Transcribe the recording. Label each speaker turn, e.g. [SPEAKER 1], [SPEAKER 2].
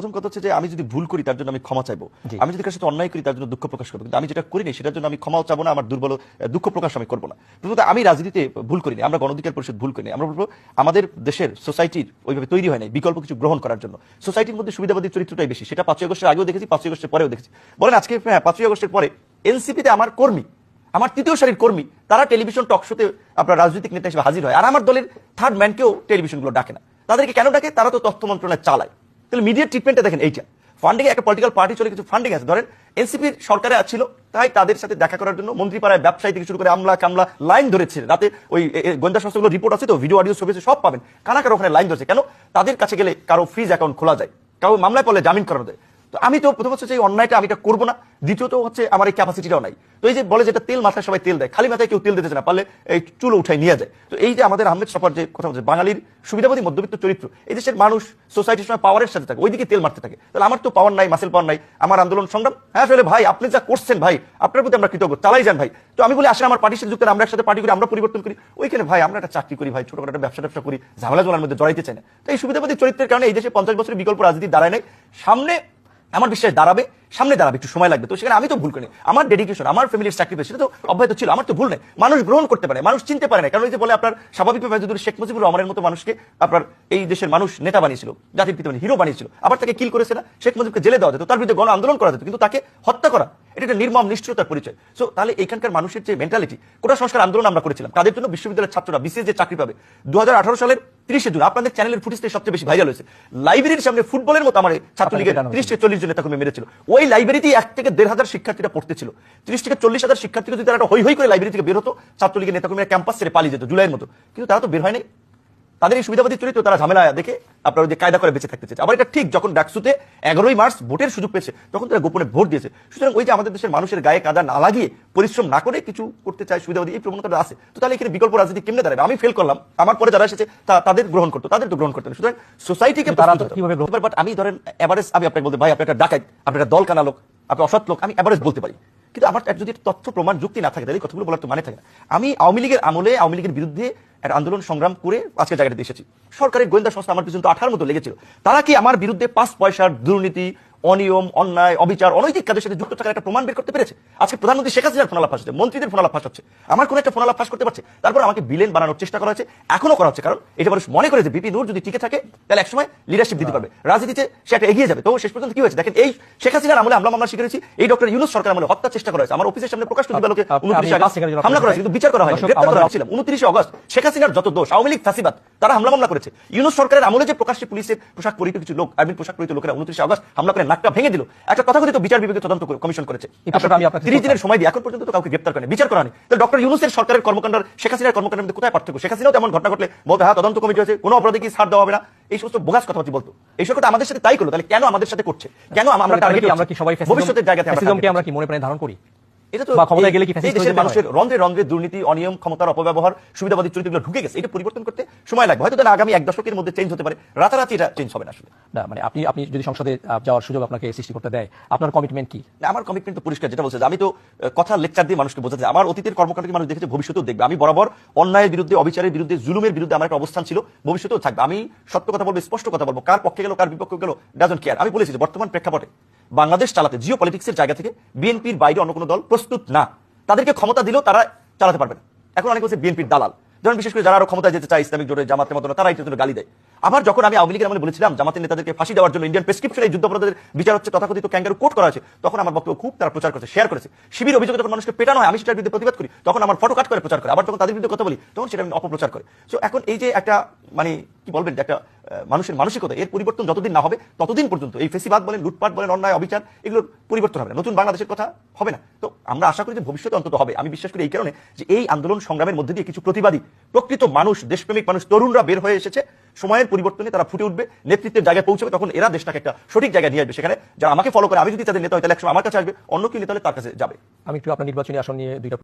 [SPEAKER 1] প্রথম কথা হচ্ছে যে আমি যদি ভুল করি তার জন্য আমি ক্ষমা চাইব। আমি যদি কার সাথে অন্যায় করি তার জন্য দুঃখ প্রকাশ করব। কিন্তু আমি যেটা করিনি সেটার জন্য আমি ক্ষমাও চাবো না আমার দুর্বল দুঃখ প্রকাশ আমি করব না। প্রথমত আমি রাজনীতিতে ভুল করিনি আমরা গণধিকার পরিষদ ভুল করিনি। আমরা বলব আমাদের দেশের সোসাইটির ওইভাবে তৈরি হয় নাই বিকল্প কিছু গ্রহণ করার জন্য। সোসাইটির মধ্যে সুবিধাবাদী চরিত্রটাই বেশি সেটা পাঁচই আগস্টের আগেও দেখেছি পাঁচই আগস্টের পরেও দেখেছি। বলেন আজকে হ্যাঁ পাঁচই আগস্টের পরে এনসিপিতে আমার কর্মী আমার তৃতীয় সারির কর্মী তারা টেলিভিশন টক শোতে আপনার রাজনৈতিক নেতা হিসেবে হাজির হয় আর আমার দলের থার্ড ম্যানকেও টেলিভিশনগুলো ডাকে না। তাদেরকে কেন ডাকে? তারা তো তথ্য মন্ত্রণালয় চালায়। তাহলে মিডিয়ার ট্রিটমেন্টটা দেখেন এইটা। ফান্ডিং একটা পলিটিক্যাল পার্টি চলে, কিছু ফান্ডিং আছে। ধরেন এনসিপির সরকারে আছিল, তাই তাদের সাথে দেখা করার জন্য মন্ত্রীপাড়ায় ব্যবসায়ী থেকে শুরু করে আমলা কামলা লাইন ধরেছে। রাতে ওই গোয়েন্দা সংস্থাগুলো রিপোর্ট আছে তো ভিডিও অডিও ছবি সব পাবেন। কারা কারও ওখানে লাইন ধরেছে। কেন? তাদের কাছে গেলে কারও ফ্রিজ অ্যাকাউন্ট খোলা যায়। কারও মামলায় পড়লে জামিন করানো যায়। তো আমি তো প্রথম হচ্ছে এই অন্যায়টা আমি এটা করব না। দ্বিতীয়ত হচ্ছে আমার এই ক্যাপাসিটিটাও নাই। তো এই যে বলে যেটা তেল মাথায় সবাই তেল দেয়, খালি মাথায় কেউ তেল দিতে না, পারলে এই চুলো উঠাই নিয়ে যায়। তো এই যে আমাদের আহমেদ সফর যে কথা বলছে, বাঙালির সুবিধাবাদী মধ্যবিত্ত চরিত্র, এই দেশের মানুষ সোসাইটির সময় পাওয়ারের সাথে থাকে, ওইদিকে তেল মারতে থাকে। তাহলে আমার তো পাওয়ার নাই মাসেল পাওয়ার নাই, আমার আন্দোলন সংগ্রাম। হ্যাঁ আসলে ভাই, আপনি যা করছেন ভাই, আপনার প্রতি আমরা কৃতজ্ঞ, চালাই যান ভাই। তো আমি বলি আসলে আমার পার্টির সাথে যুক্ত আমরা একসাথে পার্টি করি, আমরা পরিবর্তন করি। ওইখানে ভাই, আমরা একটা চাকরি করি ভাই, ছোটখাটো একটা ব্যবসা ব্যবসা করি, ঝামেলা জলার মধ্যে জড়াইতে চাই না। তো এই সুবিধাবাদী চরিত্রের কারণে এই দেশে পঞ্চাশ বছরের বিকল্প রাজনীতি দাঁড়ায় নাই। সামনে আমার বিশ্বাস দাঁড়াবে? সামনে দাঁড়াবে একটু সময় লাগবে। তো সেখানে আমি তো ভুল করি আমার ডেডিকেশন আমার ফ্যামিলির স্যাক্রিফাইস সেটা তো অব্যাহত ছিল। আমার তো ভুল নেই। মানুষ গ্রহণ করতে পারে মানুষ চিনতে পারে না কারণ এই যে বলে আপনার স্বাভাবিকভাবে যদি শেখ মুজিবুর রহমানের মতো মানুষকে আপনার এই দেশের মানুষ নেতা বানিয়েছিল জাতির পিতা হিরো বানিয়েছিল আবার তাকে কিল করেছে না শেখ মুজিবকে জেলে দেওয়া যেত তার বিরুদ্ধে গণ আন্দোলন করা যেত কিন্তু তাকে হত্যা করা এটা একটা নির্মম নিষ্ঠুরতার পরিচয়। সো তাহলে এখানকার মানুষের যে মেন্টালিটি কোটা সংস্কার আন্দোলন আমরা করেছিলাম। তাদের জন্য বিশ্ববিদ্যালয়ের ছাত্ররা বিসিএস যে চাকরি পাবে দু হাজার আঠারো সালের তিরিশে জুন আপনাদের চ্যানেলের ফুটেজটা সবচেয়ে বেশি ভাইরাল হয়েছে। লাইব্রেরির সামনে ফুটবলের মতো আমার ছাত্রলীগের থেকে চল্লিশ জন নেতাকর্মী মেরেছিল। ওই লাইব্রেরিতেই এক থেকে দেড় হাজার শিক্ষার্থীরা পড়তেছিল। ত্রিশ থেকে চল্লিশ হাজার শিক্ষার্থীরা যদি তারা হই হই করে লাইব্রেরি থেকে বের হতো, ছাত্রলীগের নেতাকর্মীরা ক্যাম্পাস ছেড়ে পালিয়ে যেত, জুলাইয়ের মতো। কিন্তু তারা তো বের হয়নি তাদের এই সুবিধাবাদী চরিত্র তারা ঝামেলা দেখে আপনার যে কায়দা করে বেঁচে থাকতে চেয়েছে আবার এটা ঠিক যখন ডাকসুতে এগারোই মার্চ ভোটের সুযোগ পেয়েছে তখন তারা গোপনে ভোট দিয়েছে। সুতরাং ওই যে আমাদের দেশের মানুষের গায়ে কাদা না লাগিয়ে পরিশ্রম না করে কিছু করতে চায় সুবিধাবাদী এই প্রবণতা আছে। তো তাহলে এখানে বিকল্প রাজনীতি কেমনে দাঁড়াবে? আমি ফেল করলাম। আমার পরে যারা এসেছে তা- তাদের গ্রহণ করতো তাদের তো গ্রহণ করতে সুতরাং সোসাইটিকে
[SPEAKER 2] তারা তো কীভাবে গ্রহণ-
[SPEAKER 1] বাট আমি ধরেন এভারেজ আমি আপনাকে বলতে ভাই আপনি একটা ডাকাত আপনি একটা দল কানা লোক আপনি অসৎ লোক আমি এভারেজ বলতে পারি। কিন্তু আমার যদি তথ্য, প্রমাণ, যুক্তি না থাকে, তাহলে কথাগুলো বলার তো মানে থাকে না। আমি আওয়ামী লীগের আমলে, আওয়ামী লীগের বিরুদ্ধে একটা আন্দোলন সংগ্রাম করে আজকে জায়গাটাতে এসেছি। সরকারের গোয়েন্দা সংস্থা আমার পিছনে তো আঠার মতো লেগেছিল। তারা কি আমার বিরুদ্ধে পাঁচ পয়সার দুর্নীতি অনিয়ম অন্যায় অবিচার অনৈতিক কাজের সাথে যুক্ত থাকার একটা প্রমাণ বের করতে পেরেছে। আজকে প্রধানমন্ত্রী শেখ হাসিনার ফোনালাপ ফাঁস হচ্ছে মন্ত্রীদের ফোনালাপ ফাঁস হচ্ছে। আমার কোন একটা ফোনালাপ ফাঁস করতে পারছে। তারপর আমাকে বিলেন বানানোর চেষ্টা করা হচ্ছে এখনও করা হচ্ছে কারণ এটা মানুষ মনে করে যে বিপি নূর যদি টিকে থাকে তাহলে একসময় লিডারশিপ দিতে পারবে। রাজনীতিতে সে একটা এগিয়ে যাবে। তো শেষ পর্যন্ত কি হয়েছে? দেখেন এই শেখ হাসিনার আমলে হামলা মামলা শিখেছি এই ডক্টর ইউনুস সরকার আমলে হত্যার চেষ্টা করা হয়েছে। আমার অফিসের সামনে প্রকাশ করে দিবালোকে
[SPEAKER 2] আপনি-
[SPEAKER 1] উনত্রিশে
[SPEAKER 2] জন্য
[SPEAKER 1] হামলা করা কিন্তু বিচার করা হয়নি
[SPEAKER 2] দর্শক,
[SPEAKER 1] গ্রেপ্তার করা হয়েছিল। উনত্রিশে অগস্ট শেখ হাসিনার যত দোষ আওয়ামী লীগ ফাঁসিবাদ তারা হামলা মামলা করেছে। ইউনুস সরকারের আমলে যে প্রকাশ্যে পুলিশের পোশাক পরিহিত কিছু লোক আর্মির পোশাক পরিহিত লোকেরা উনত্রিশে অগস্ট হামলা করে নাকটা ভেঙে দিল। একটা তথাকথিত বিচার বিভাগীয় তদন্ত করে- কমিশন করেছে।
[SPEAKER 2] আমি আপনাকে
[SPEAKER 1] তিরিশ দিনের সময় দিয়ে এখন পর্যন্ত তো কাউকে গ্রেপ্তার করেনি। বিচার করা নেই তাহলে ডক্টর ইউনুসের সরকারের কর্মকাণ্ড শেখ হাসিনার কর্মকাণ্ডের মধ্যে কোথায় পার্থক্য? শেখ হাসিনাও তেমন ঘটনা ঘটলে বলতে হ্যাঁ তদন্ত কমিটি আছে কোনো অপরাধে কি ছাড় দেওয়া হবে না। এই সমস্ত বোঝাস কথা বলছি বলতো। এই সরকারটা আমাদের সাথে তাই করল। তাহলে কেন আমাদের সাথে করছে? কেন আমরা
[SPEAKER 2] আমরা কি সবাই
[SPEAKER 1] ভবিষ্যতের জায়গাতে আমরা
[SPEAKER 2] আমরা কি মনে প্রাণে ধারণ করি?
[SPEAKER 1] এটা তো
[SPEAKER 2] ক্ষমতায় গেলে কি
[SPEAKER 1] মানুষের? রন্ধ্রে রন্ধ্রে দুর্নীতি অনিয়ম ক্ষমতার অপব্যবহার সুবিধাবাদী চরিত্রগুলো ঢুকে গেছে। এটা পরিবর্তন করতে সময় লাগবে। হয়তো আগামী এক দশকের মধ্যে চেঞ্জ হতে পারে। রাতারাতি এটা চেঞ্জ হবে না আসলে।
[SPEAKER 2] না মানে আপনি আপনি যদি সংসদে যাওয়ার সুযোগ আপনাকে সৃষ্টি করতে দেয় আপনার কমিটমেন্ট কি?
[SPEAKER 1] না, আমার কমিটমেন্ট তো পরিষ্কার যেটা বলছে আমি তো কথা লেকচার দিয়ে মানুষকে বোঝাতে। আমার অতীতের কর্মকাণ্ডকে মানুষ দেখেছে ভবিষ্যতেও দেখবে। আমি বরাবর অন্যায়ের বিরুদ্ধে অবিচারের বিরুদ্ধে জুলুমের বিরুদ্ধে আমার একটা অবস্থান ছিল। ভবিষ্যতেও থাকবে। আমি সত্য কথা বলব স্পষ্ট কথা বলব। কার পক্ষে গেল কার বিপক্ষে গেল ডাজন্ট কেয়ার আমি বলেছি যে বর্তমান প্রেক্ষাপটে বাংলাদেশ চালাতে জিও পলিটিক্সের জায়গা থেকে বিএনপির বাইরে অন্য কোনো দল প্রস্তুত না। তাদেরকে ক্ষমতা দিলেও তারা চালাতে পারবে না। এখন অনেক বলছে বিএনপির দালাল। যেমন বিশেষ করে যারা আরও ক্ষমতায় যেতে চায় ইসলামিক জোটের জামাতের মতো তারা এটার জন্য গালি দেয়। আবার যখন আমি আওয়ামী লীগের আমলে বলেছিলাম, জামাতের নেতাদেরকে ফাঁসি দেওয়ার জন্য ইন্ডিয়ান প্রেসক্রিপশনে এই যুদ্ধাপরাধের বিচার হচ্ছে তথাকথিত ক্যাঙ্গারু কোর্ট করা আছে, তখন আমার বক্তব্য খুব তারা প্রচার করেছে শেয়ার করেছে। শিবির অভিযোগ যখন মানুষকে পেটানো হয়, আমি সেটার বিরুদ্ধে প্রতিবাদ করি, তখন আমার ফটো কাট করে প্রচার করে। আবার যখন তাদের বিরুদ্ধে কথা বলি, তখন সেটা আমি অপপ্রচার করে। সো এখন এই যে একটা মানে কি বলবেন, যে একটা মানুষের মানসিকতা, এর পরিবর্তন যতদিন না হবে, ততদিন পর্যন্ত, এই ফেসিবাদ বলেন, লুটপাট বলেন, অন্যায়, অবিচার, এগুলোর পরিবর্তন হবে নতুন বাংলাদেশের কথা হবে না। তো আমরা আশা করি যে ভবিষ্যতে অন্তত হবে। আমি বিশ্বাস করি এই কারণে যে এই আন্দোলন সংগ্রামের মধ্যে দিয়ে কিছু প্রতিবাদী, প্রকৃত মানুষ, দেশপ্রেমিক মানুষ, তরুণরা বের হয়ে এসেছে। সময়ের পরিবর্তনে তারা ফুটে উঠবে, নেতৃত্বের জায়গায় পৌঁছবে, তখন এরা দেশটাকে একটা সঠিক জায়গায় নিয়ে আসবে সেখানে। যারা আমাকে ফলো করে, আমি যদি তাদের নেতা হয় তাহলে একসময় আমার কাছে আসবে, অন্য কেউ নেতা তার কাছে যাবে।
[SPEAKER 2] আমি একটু আপনার নির্বাচনী আসন নিয়ে দুইটা